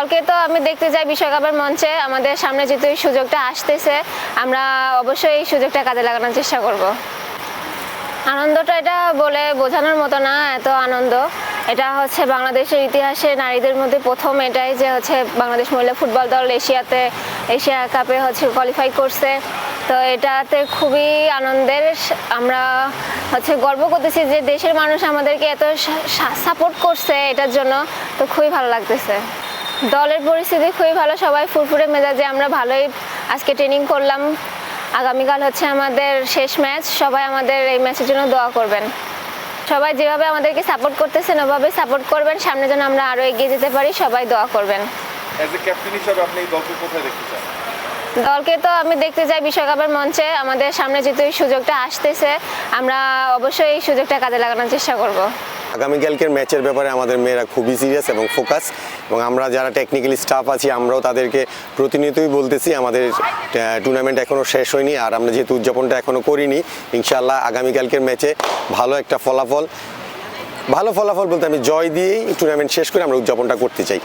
দলকে তো আমি দেখতে চাই বিশ্বকাপের মঞ্চে। আমাদের সামনে যেহেতু এই সুযোগটা আসতেছে, আমরা অবশ্যই এই সুযোগটা কাজে লাগানোর চেষ্টা করব। আনন্দটা এটা বলে বোঝানোর মতো না, এত আনন্দ। এটা হচ্ছে বাংলাদেশের ইতিহাসে নারীদের মধ্যে প্রথম এটাই যে হচ্ছে বাংলাদেশ মহিলা ফুটবল দল এশিয়াতে, এশিয়া কাপে হচ্ছে কোয়ালিফাই করছে। তো এটাতে খুবই আনন্দের। আমরা হচ্ছে গর্ব করতেছি যে দেশের মানুষ আমাদেরকে এত সাপোর্ট করছে এটার জন্য। তো খুবই ভালো লাগতেছে। দলের পরিস্থিতি খুবই ভালো সবাই ফুরফুরে মেজাজে আমরা ভালোই আজকে ট্রেনিং করলাম। আগামীকাল হচ্ছে আমাদের শেষ ম্যাচ সবাই আমাদের এই ম্যাচের জন্য দোয়া করবেন। সবাই যেভাবে আমাদেরকে সাপোর্ট করতেছেন ওভাবে সাপোর্ট করবেন সামনে যেন আমরা আরও এগিয়ে যেতে পারি সবাই দোয়া করবেন। দলকে তো আমি দেখতে চাই বিশ্বকাপের মঞ্চে আমাদের সামনে যেহেতু এই সুযোগটা আসতেছে আমরা অবশ্যই এই সুযোগটা কাজে লাগানোর চেষ্টা করব। আগামীকালকের ম্যাচের ব্যাপারে আমাদের মেয়েরা খুবই সিরিয়াস এবং ফোকাস এবং আমরা যারা টেকনিক্যালি স্টাফ আছি, আমরাও তাদেরকে প্রতিনিয়তই বলতেছি, আমাদের টুর্নামেন্ট এখনও শেষ হয়নি আর আমরা যেহেতু উদযাপনটা এখনও করিনি, ইনশাআল্লাহ আগামীকালকের ম্যাচে ভালো একটা ফলাফল, ভালো ফলাফল বলতে আমি জয় দিয়েই টুর্নামেন্ট শেষ করে আমরা উদযাপনটা করতে চাই।